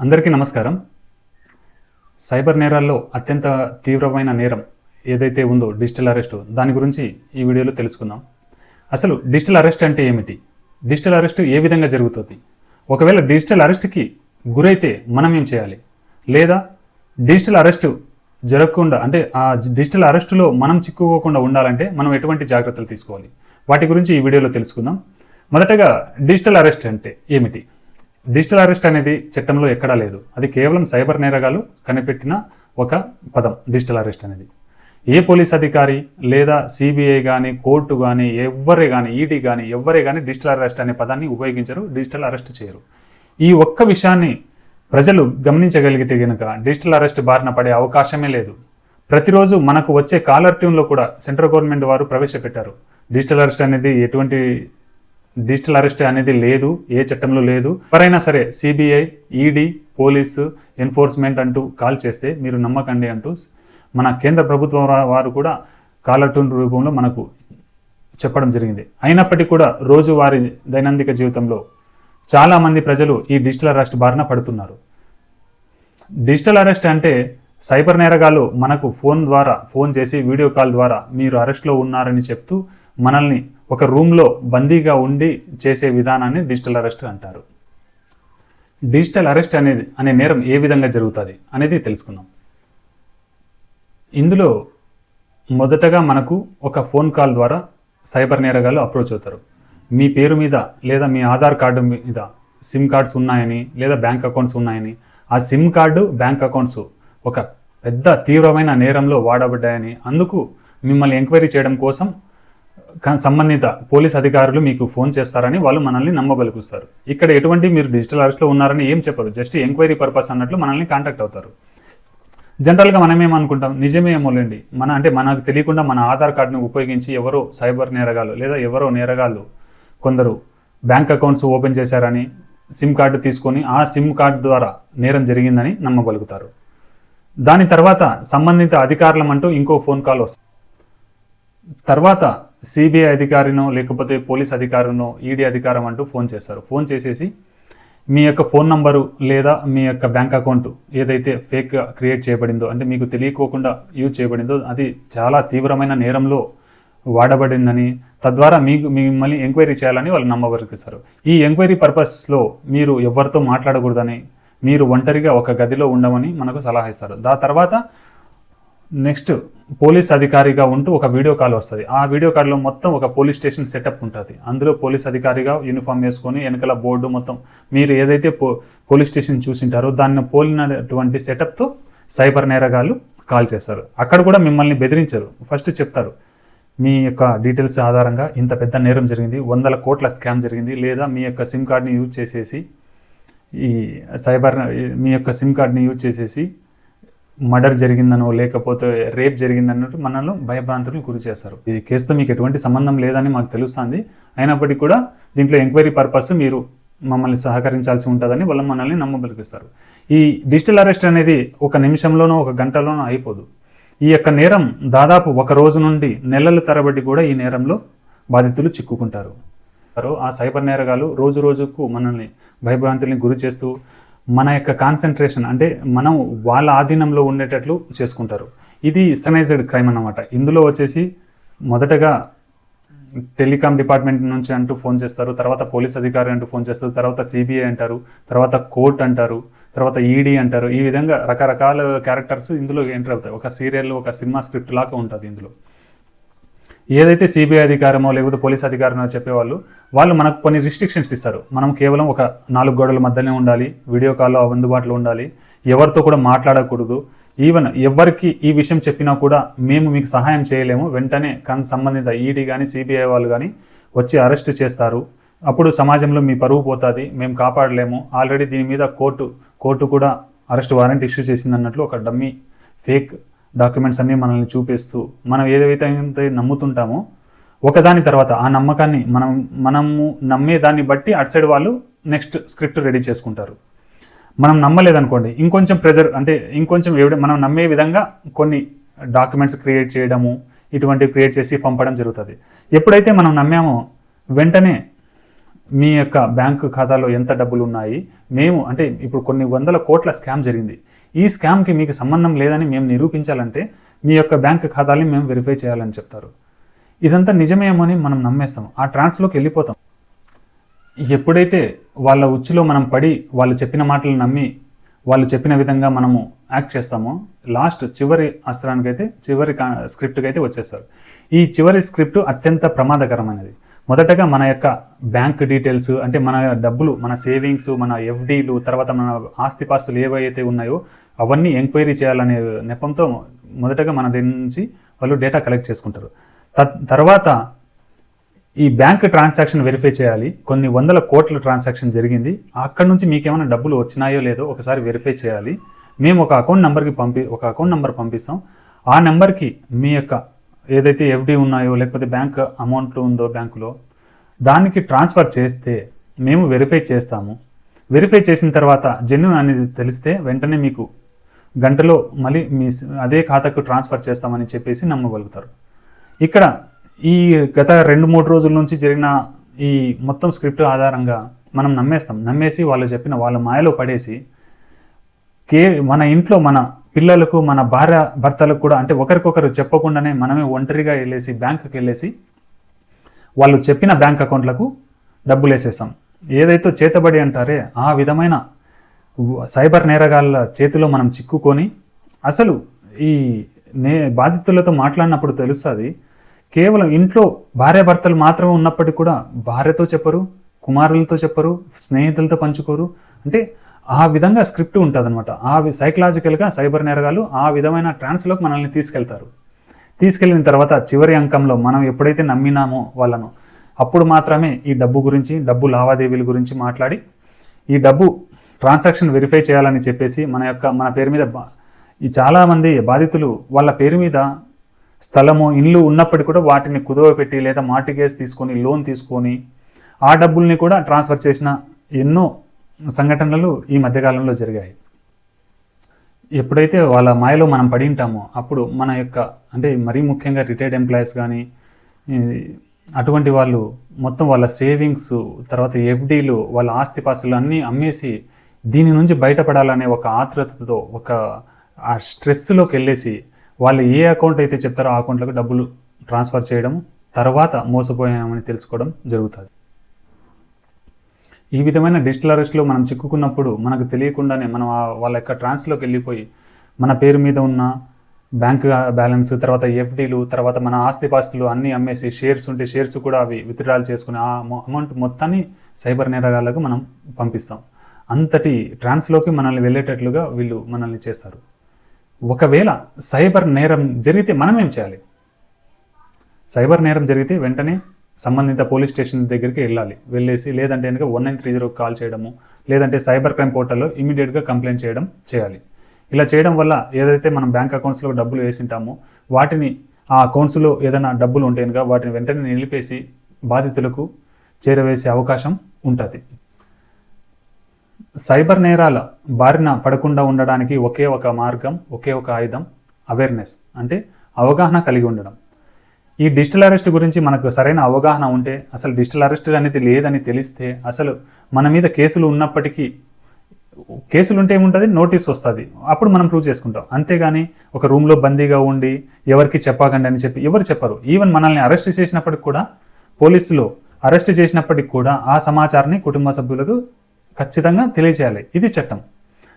అందరికీ నమస్కారం. సైబర్ నేరాల్లో అత్యంత తీవ్రమైన నేరం ఏదైతే ఉందో డిజిటల్ అరెస్ట్ దాని గురించి ఈ వీడియోలో తెలుసుకుందాం. అసలు డిజిటల్ అరెస్ట్ అంటే ఏమిటి? డిజిటల్ అరెస్ట్ ఏ విధంగా జరుగుతుంది? ఒకవేళ డిజిటల్ అరెస్ట్కి గురైతే మనం ఏం చేయాలి? లేదా డిజిటల్ అరెస్ట్ జరగకుండా అంటే ఆ డిజిటల్ అరెస్టులో మనం చిక్కుకోకుండా ఉండాలంటే మనం ఎటువంటి జాగ్రత్తలు తీసుకోవాలి? వాటి గురించి ఈ వీడియోలో తెలుసుకుందాం. మొదటగా డిజిటల్ అరెస్ట్ అంటే ఏమిటి? డిజిటల్ అరెస్ట్ అనేది చట్టంలో ఎక్కడా లేదు. అది కేవలం సైబర్ నేరగాలు కనిపెట్టిన ఒక పదం డిజిటల్ అరెస్ట్ అనేది. ఏ పోలీస్ అధికారి లేదా సిబిఐ కానీ కోర్టు కానీ ఎవ్వరే కానీ ఈడీ కానీ ఎవ్వరే కానీ డిజిటల్ అరెస్ట్ అనే పదాన్ని ఉపయోగించరు డిజిటల్ అరెస్ట్ చేయరు. ఈ ఒక్క విషయాన్ని ప్రజలు గమనించగలిగితే గనుక డిజిటల్ అరెస్ట్ బారిన పడే అవకాశమే లేదు. ప్రతిరోజు మనకు వచ్చే కాలర్ ట్యూన్లో కూడా సెంట్రల్ గవర్నమెంట్ వారు ప్రవేశపెట్టారు. డిజిటల్ అరెస్ట్ అనేది ఎటువంటి డిజిటల్ అరెస్ట్ అనేది లేదు ఏ చట్టంలో లేదు. ఎవరైనా సరే సిబిఐ ఈడీ పోలీసు ఎన్ఫోర్స్మెంట్ అంటూ కాల్ చేస్తే మీరు నమ్మకండి అంటూ మన కేంద్ర ప్రభుత్వం వారు కూడా కాలర్ ట్యూన్ రూపంలో మనకు చెప్పడం జరిగింది. అయినప్పటికీ కూడా రోజువారీ దైనందిక జీవితంలో చాలామంది ప్రజలు ఈ డిజిటల్ అరెస్ట్ బారిన పడుతున్నారు. డిజిటల్ అరెస్ట్ అంటే సైబర్ నేరగాళ్ళు మనకు ఫోన్ ద్వారా ఫోన్ చేసి వీడియో కాల్ ద్వారా మీరు అరెస్ట్లో ఉన్నారని చెప్తూ మనల్ని ఒక రూమ్లో బందీగా ఉండి చేసే విధానాన్ని డిజిటల్ అరెస్ట్ అంటారు. డిజిటల్ అరెస్ట్ అనేది అనే నేరం ఏ విధంగా జరుగుతుంది అనేది తెలుసుకుందాం. ఇందులో మొదటగా మనకు ఒక ఫోన్ కాల్ ద్వారా సైబర్ నేరగాళ్ళు అప్రోచ్ అవుతారు. మీ పేరు మీద లేదా మీ ఆధార్ కార్డు మీద సిమ్ కార్డ్స్ ఉన్నాయని లేదా బ్యాంక్ అకౌంట్స్ ఉన్నాయని ఆ సిమ్ కార్డు బ్యాంక్ అకౌంట్స్ ఒక పెద్ద తీవ్రమైన నేరంలో వాడబడ్డాయని అందుకు మిమ్మల్ని ఎంక్వైరీ చేయడం కోసం సంబంధిత పోలీస్ అధికారులు మీకు ఫోన్ చేస్తారని వాళ్ళు మనల్ని నమ్మబలుకుస్తారు ఇక్కడ ఎటువంటి మీరు డిజిటల్ అరెస్ట్లో ఉన్నారని ఏం చెప్పరు. జస్ట్ ఎంక్వైరీ పర్పస్ అన్నట్లు మనల్ని కాంటాక్ట్ అవుతారు. జనరల్గా మనం ఏమనుకుంటాం నిజమే ఏమోలేండి మన అంటే మనకు తెలియకుండా మన ఆధార్ కార్డును ఉపయోగించి ఎవరో సైబర్ నేరగాలు లేదా ఎవరో నేరగాళ్ళు కొందరు బ్యాంక్ అకౌంట్స్ ఓపెన్ చేశారని సిమ్ కార్డు తీసుకొని ఆ సిమ్ కార్డు ద్వారా నేరం జరిగిందని నమ్మగలుగుతారు. దాని తర్వాత సంబంధిత అధికారులం అంటూ ఇంకో ఫోన్ కాల్ వస్తుంది తర్వాత సిబిఐ అధికారినో లేకపోతే పోలీస్ అధికారినో ఈడీ అధికారం అంటూ ఫోన్ చేస్తారు. ఫోన్ చేసేసి మీ యొక్క ఫోన్ నంబరు లేదా మీ యొక్క బ్యాంక్ అకౌంట్ ఏదైతే ఫేక్ క్రియేట్ చేయబడిందో అంటే మీకు తెలియకోకుండా యూజ్ చేయబడిందో అది చాలా తీవ్రమైన నేరంలో వాడబడిందని తద్వారా మీకు మిమ్మల్ని ఎంక్వైరీ చేయాలని వాళ్ళు నమ్మవరికిస్తారు ఈ ఎంక్వైరీ పర్పస్లో మీరు ఎవరితో మాట్లాడకూడదని మీరు ఒంటరిగా ఒక గదిలో ఉండమని మనకు సలహా ఇస్తారు. దా తర్వాత నెక్స్ట్ పోలీస్ అధికారిగా ఉంటూ ఒక వీడియో కాల్ వస్తుంది. ఆ వీడియో కాల్లో మొత్తం ఒక పోలీస్ స్టేషన్ సెటప్ ఉంటుంది. అందులో పోలీస్ అధికారిగా యూనిఫామ్ వేసుకొని వెనకాల బోర్డు మొత్తం మీరు ఏదైతే పో పోలీస్ స్టేషన్ చూసింటారో దాన్ని పోలినటువంటి సెటప్తో సైబర్ నేరగాళ్ళు కాల్ చేస్తారు. అక్కడ కూడా మిమ్మల్ని బెదిరించరు. ఫస్ట్ చెప్తారు మీ యొక్క డీటెయిల్స్ ఆధారంగా ఇంత పెద్ద నేరం జరిగింది వందల కోట్ల స్కామ్ జరిగింది లేదా మీ యొక్క సిమ్ కార్డ్ని యూజ్ చేసేసి ఈ సైబర్ మీ యొక్క సిమ్ కార్డ్ని యూజ్ చేసేసి మర్డర్ జరిగిందనో లేకపోతే రేప్ జరిగిందన్నట్టు మనల్ని భయభ్రాంతులకు గురి చేస్తారు ఈ కేసుతో మీకు ఎటువంటి సంబంధం లేదని మాకు తెలుస్తుంది. అయినప్పటికీ కూడా దీంట్లో ఎంక్వైరీ పర్పస్ మీరు మమ్మల్ని సహకరించాల్సి ఉంటుందని వాళ్ళు మనల్ని నమ్మబలికిస్తారు ఈ డిజిటల్ అరెస్ట్ అనేది ఒక నిమిషంలోనో ఒక గంటలోనో అయిపోదు. ఈ యొక్క నేరం దాదాపు ఒక రోజు నుండి నెలల తరబడి కూడా ఈ నేరంలో బాధితులు చిక్కుకుంటారు. ఆ సైబర్ నేరగాలు రోజు రోజుకు మనల్ని భయభ్రాంతుల్ని గురి చేస్తూ మన యొక్క కాన్సన్ట్రేషన్ అంటే మనం వాళ్ళ ఆధీనంలో ఉండేటట్లు చేసుకుంటారు. ఇది సనైజ్డ్ క్రైమ్ అన్నమాట. ఇందులో వచ్చేసి మొదటగా టెలికాం డిపార్ట్మెంట్ నుంచి అంటూ ఫోన్ చేస్తారు. తర్వాత పోలీస్ అధికారి అంటూ ఫోన్ చేస్తారు. తర్వాత సిబిఐ అంటారు. తర్వాత కోర్ట్ అంటారు. తర్వాత ఈడీ అంటారు. ఈ విధంగా రకరకాల క్యారెక్టర్స్ ఇందులో ఎంటర్ అవుతాయి. ఒక సీరియల్ ఒక సినిమా స్క్రిప్ట్ లాగా ఉంటుంది ఇందులో. ఏదైతే సిబిఐ అధికారమో లేకపోతే పోలీస్ అధికారమో చెప్పేవాళ్ళు వాళ్ళు మనకు కొన్ని రిస్ట్రిక్షన్స్ ఇస్తారు. మనం కేవలం ఒక నాలుగు గోడల మధ్యనే ఉండాలి వీడియో కాల్లో అందుబాటులో ఉండాలి ఎవరితో కూడా మాట్లాడకూడదు. ఈవెన్ ఎవరికి ఈ విషయం చెప్పినా కూడా మేము మీకు సహాయం చేయలేము. వెంటనే కన్ సంబంధిత ఈడీ కానీ సిబిఐ వాళ్ళు కానీ వచ్చి అరెస్ట్ చేస్తారు. అప్పుడు సమాజంలో మీ పరువు పోతుంది మేము కాపాడలేము. ఆల్రెడీ దీని మీద కోర్టు కోర్టు కూడా అరెస్ట్ వారెంట్ ఇష్యూ చేసింది అన్నట్లు ఒక డమ్మీ ఫేక్ డాక్యుమెంట్స్ అన్నీ మనల్ని చూపిస్తూ మనం ఏదైతే నమ్ముతుంటామో ఒకదాని తర్వాత ఆ నమ్మకాన్ని మనం మనము నమ్మే దాన్ని బట్టి అటు సైడ్ వాళ్ళు నెక్స్ట్ స్క్రిప్ట్ రెడీ చేసుకుంటారు. మనం నమ్మలేదనుకోండి ఇంకొంచెం ప్రెజర్ అంటే ఇంకొంచెం ఎవిడ మనం నమ్మే విధంగా కొన్ని డాక్యుమెంట్స్ క్రియేట్ చేయడము ఇటువంటివి క్రియేట్ చేసి పంపడం జరుగుతుంది. ఎప్పుడైతే మనం నమ్మామో వెంటనే మీ యొక్క బ్యాంకు ఖాతాలో ఎంత డబ్బులు ఉన్నాయి మేము అంటే ఇప్పుడు కొన్ని వందల కోట్ల స్కామ్ జరిగింది. ఈ స్కామ్కి మీకు సంబంధం లేదని మేము నిరూపించాలంటే మీ యొక్క బ్యాంక్ ఖాతాని మేము వెరిఫై చేయాలని చెప్తారు. ఇదంతా నిజమేమని అని మనం నమ్మేస్తాం. ఆ ట్రాన్స్లోకి వెళ్ళిపోతాం. ఎప్పుడైతే వాళ్ళ ఉచ్చులో మనం పడి వాళ్ళు చెప్పిన మాటలు నమ్మి వాళ్ళు చెప్పిన విధంగా మనము యాక్ట్ చేస్తామో లాస్ట్ చివరి అస్త్రానికైతే చివరి కా- స్క్రిప్ట్కి అయితే వచ్చేస్తారు. ఈ చివరి స్క్రిప్ట్ అత్యంత ప్రమాదకరమైనది. మొదటగా మన యొక్క బ్యాంక్ డీటెయిల్స్ అంటే మన డబ్బులు మన సేవింగ్స్ మన ఎఫ్డీలు తర్వాత మన ఆస్తిపాస్తులు ఏవైతే ఉన్నాయో అవన్నీ ఎంక్వైరీ చేయాలనే నెపంతో మొదటగా మన దీని నుంచి వాళ్ళు డేటా కలెక్ట్ చేసుకుంటారు. తర్వాత ఈ బ్యాంక్ ట్రాన్సాక్షన్ వెరిఫై చేయాలి. కొన్ని వందల కోట్ల ట్రాన్సాక్షన్ జరిగింది. అక్కడి నుంచి మీకేమైనా డబ్బులు వచ్చినాయో లేదో ఒకసారి వెరిఫై చేయాలి. మేము ఒక అకౌంట్ నెంబర్కి పంపి ఒక అకౌంట్ నెంబర్ పంపిస్తాం. ఆ నెంబర్కి మీ యొక్క ఏదైతే ఎఫ్డి ఉన్నాయో లేకపోతే బ్యాంక్ అమౌంట్లు ఉందో బ్యాంకులో దానికి ట్రాన్స్ఫర్ చేస్తే మేము వెరిఫై చేస్తాము. వెరిఫై చేసిన తర్వాత జెన్యున్ అనేది తెలిస్తే వెంటనే మీకు గంటలో మళ్ళీ మీ అదే ఖాతాకు ట్రాన్స్ఫర్ చేస్తామని చెప్పేసి నమ్మగలుగుతారు. ఇక్కడ ఈ గత రెండు మూడు రోజుల నుంచి జరిగిన ఈ మొత్తం స్క్రిప్ట్ ఆధారంగా మనం నమ్మేస్తాం. నమ్మేసి వాళ్ళు చెప్పిన వాళ్ళ మాయలో పడేసి కే మన ఇంట్లో మన పిల్లలకు మన భార్య భర్తలకు కూడా అంటే ఒకరికొకరు చెప్పకుండానే మనమే ఒంటరిగా వెళ్ళేసి బ్యాంకుకి వెళ్ళేసి వాళ్ళు చెప్పిన బ్యాంక్ అకౌంట్లకు డబ్బులు వేసేస్తాం ఏదైతే చేతబడి అంటారే ఆ విధమైన సైబర్ నేరగాళ్ళ చేతిలో మనం చిక్కుకొని అసలు ఈ నే బాధితులతో మాట్లాడినప్పుడు తెలుస్తుంది కేవలం ఇంట్లో భార్యాభర్తలు మాత్రమే ఉన్నప్పటికీ కూడా భార్యతో చెప్పరు కుమారులతో చెప్పరు స్నేహితులతో పంచుకోరు. అంటే ఆ విధంగా స్క్రిప్ట్ ఉంటుంది అనమాట ఆ సైకలాజికల్గా సైబర్ నేరగాలు ఆ విధమైన ట్రాన్స్లోకి మనల్ని తీసుకెళ్తారు. తీసుకెళ్ళిన తర్వాత చివరి అంకంలో మనం ఎప్పుడైతే నమ్మినామో వాళ్ళను అప్పుడు మాత్రమే ఈ డబ్బు గురించి డబ్బు లావాదేవీల గురించి మాట్లాడి ఈ డబ్బు ట్రాన్సాక్షన్ వెరిఫై చేయాలని చెప్పేసి మన యొక్క మన పేరు మీద బా- ఈ చాలామంది బాధితులు వాళ్ళ పేరు మీద స్థలము ఇల్లు ఉన్నప్పటికీ కూడా వాటిని కుదవ పెట్టి లేదా మార్టిగేజ్ తీసుకొని లోన్ తీసుకొని ఆ డబ్బుల్ని కూడా ట్రాన్స్ఫర్ చేసిన ఎన్నో సంఘటనలు ఈ మధ్యకాలంలో జరిగాయి. ఎప్పుడైతే వాళ్ళ మాయలో మనం పడి ఉంటామో అప్పుడు మన యొక్క అంటే మరీ ముఖ్యంగా రిటైర్డ్ ఎంప్లాయీస్ కానీ అటువంటి వాళ్ళు మొత్తం వాళ్ళ సేవింగ్స్ తర్వాత ఎఫ్డీలు వాళ్ళ ఆస్తిపాస్తులు అన్నీ అమ్మేసి దీని నుంచి బయటపడాలనే ఒక ఆత్రుతతో ఒక ఆ స్ట్రెస్లోకి వెళ్ళేసి వాళ్ళు ఏ అకౌంట్ అయితే చెప్తారో ఆ అకౌంట్లకు డబ్బులు ట్రాన్స్ఫర్ చేయడం తర్వాత మోసపోయామని తెలుసుకోవడం జరుగుతుంది. ఈ విధమైన డిజిటల్ అరెస్ట్లో మనం చిక్కుకున్నప్పుడు మనకు తెలియకుండానే మనం వాళ్ళ యొక్క ట్రాన్స్లోకి వెళ్ళిపోయి మన పేరు మీద ఉన్న బ్యాంక్ బ్యాలెన్స్ తర్వాత ఎఫ్డీలు తర్వాత మన ఆస్తిపాస్తులు అన్నీ అమ్మేసి షేర్స్ ఉంటే షేర్స్ కూడా అవి విత్డ్రాల్ చేసుకుని ఆ అమౌంట్ మొత్తాన్ని సైబర్ నేరగాళ్ళకు మనం పంపిస్తాం. అంతటి ట్రాన్స్లోకి మనల్ని వెళ్ళేటట్లుగా వీళ్ళు మనల్ని చేస్తారు. ఒకవేళ సైబర్ నేరం జరిగితే మనం ఏం చేయాలి? సైబర్ నేరం జరిగితే వెంటనే సంబంధిత పోలీస్ స్టేషన్ దగ్గరికి వెళ్ళాలి. వెళ్ళేసి లేదంటే కనుక వన్ నైన్ త్రీ జీరోకి కాల్ చేయడము లేదంటే సైబర్ క్రైమ్ పోర్టల్లో ఇమీడియట్గా కంప్లైంట్ చేయడం చేయాలి. ఇలా చేయడం వల్ల ఏదైతే మనం బ్యాంక్ అకౌంట్స్లో డబ్బులు వేసింటామో వాటిని ఆ అకౌంట్స్లో ఏదైనా డబ్బులు ఉంటే కనుక వాటిని వెంటనే నిలిపేసి బాధితులకు చేరవేసే అవకాశం ఉంటుంది. సైబర్ నేరాల బారిన పడకుండా ఉండడానికి ఒకే ఒక మార్గం ఒకే ఒక ఆయుధం అవేర్నెస్ అంటే అవగాహన కలిగి ఉండడం. ఈ డిజిటల్ అరెస్ట్ గురించి మనకు సరైన అవగాహన ఉంటే అసలు డిజిటల్ అరెస్ట్ అనేది లేదని తెలిస్తే అసలు మన మీద కేసులు ఉన్నప్పటికీ కేసులు ఉంటే ఏముంటుంది? నోటీస్ వస్తుంది. అప్పుడు మనం ప్రూవ్ చేసుకుంటాం. అంతేగాని ఒక రూమ్లో బందీగా ఉండి ఎవరికి చెప్పకండి అని చెప్పి ఎవరు చెప్పరు. ఈవెన్ మనల్ని అరెస్ట్ చేసినప్పటికి కూడా పోలీసులు అరెస్ట్ చేసినప్పటికి కూడా ఆ సమాచారాన్ని కుటుంబ సభ్యులకు ఖచ్చితంగా తెలియచేయాలి. ఇది చట్టం.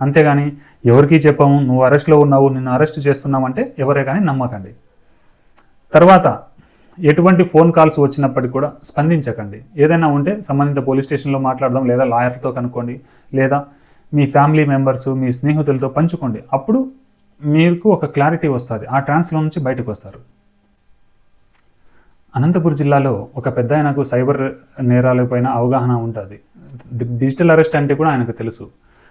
అంతేగాని ఎవరికి చెప్పము నువ్వు అరెస్ట్లో ఉన్నావు నిన్ను అరెస్ట్ చేస్తున్నామంటే ఎవరే కానీ నమ్మకండి. తర్వాత ఎటువంటి ఫోన్ కాల్స్ వచ్చినప్పటికీ కూడా స్పందించకండి. ఏదైనా ఉంటే సంబంధిత పోలీస్ స్టేషన్లో మాట్లాడదాం లేదా లాయర్తో కనుక్కోండి. లేదా మీ ఫ్యామిలీ మెంబర్స్ మీ స్నేహితులతో పంచుకోండి. అప్పుడు మీకు ఒక క్లారిటీ వస్తుంది. ఆ ట్రాన్స్లో నుంచి బయటకు వస్తారు. అనంతపురం జిల్లాలో ఒక పెద్ద ఆయనకు సైబర్ నేరాలపైన అవగాహన ఉంటుంది. డిజిటల్ అరెస్ట్ అంటే కూడా ఆయనకు తెలుసు.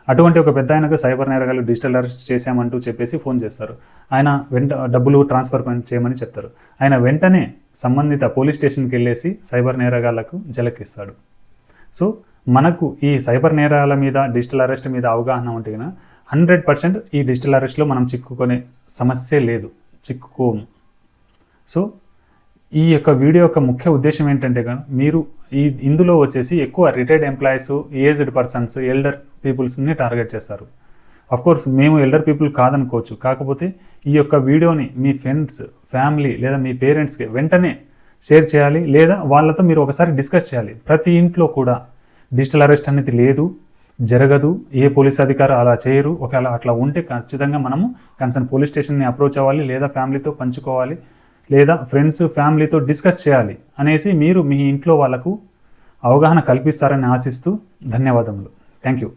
అటువంటి ఒక పెద్ద ఆయనకు సైబర్ నేరగాలు డిజిటల్ అరెస్ట్ చేశామంటూ చెప్పేసి ఫోన్ చేస్తారు. ఆయన వెంట డబ్బులు ట్రాన్స్ఫర్ చేయమని చెప్తారు. ఆయన వెంటనే సంబంధిత పోలీస్ స్టేషన్కి వెళ్ళేసి సైబర్ నేరగాళ్ళకు జలకిస్తాడు సో మనకు ఈ సైబర్ నేరాల మీద డిజిటల్ అరెస్ట్ మీద అవగాహన ఉంటే హండ్రెడ్ పర్సెంట్ ఈ డిజిటల్ అరెస్ట్లో మనం చిక్కుకునే సమస్యే లేదు. చిక్కుకోము. సో ఈ యొక్క వీడియో యొక్క ముఖ్య ఉద్దేశం ఏంటంటే కనుక మీరు ఈ ఇందులో వచ్చేసి ఎక్కువ retired employees aged persons elder పీపుల్స్ని target చేస్తారు. కోర్స్ మేము ఎల్డర్ పీపుల్ కాదనుకోవచ్చు. కాకపోతే ఈ యొక్క వీడియోని మీ ఫ్రెండ్స్ ఫ్యామిలీ లేదా మీ పేరెంట్స్కి వెంటనే షేర్ చేయాలి లేదా వాళ్ళతో మీరు ఒకసారి డిస్కస్ చేయాలి. ప్రతి ఇంట్లో కూడా డిజిటల్ అరెస్ట్ అనేది లేదు జరగదు ఏ పోలీస్ అధికారు అలా చేయరు. ఒకవేళ అట్లా ఉంటే ఖచ్చితంగా మనము కన్సర్న్ పోలీస్ స్టేషన్ని అప్రోచ్ అవ్వాలి లేదా ఫ్యామిలీతో పంచుకోవాలి. లేదా ఫ్రెండ్స్ ఫ్యామిలీతో డిస్కస్ చేయాలి అనేసి మీరు మీ ఇంట్లో వాళ్ళకు అవగాహన కల్పిస్తారని ఆశిస్తూ ధన్యవాదములు. Thank you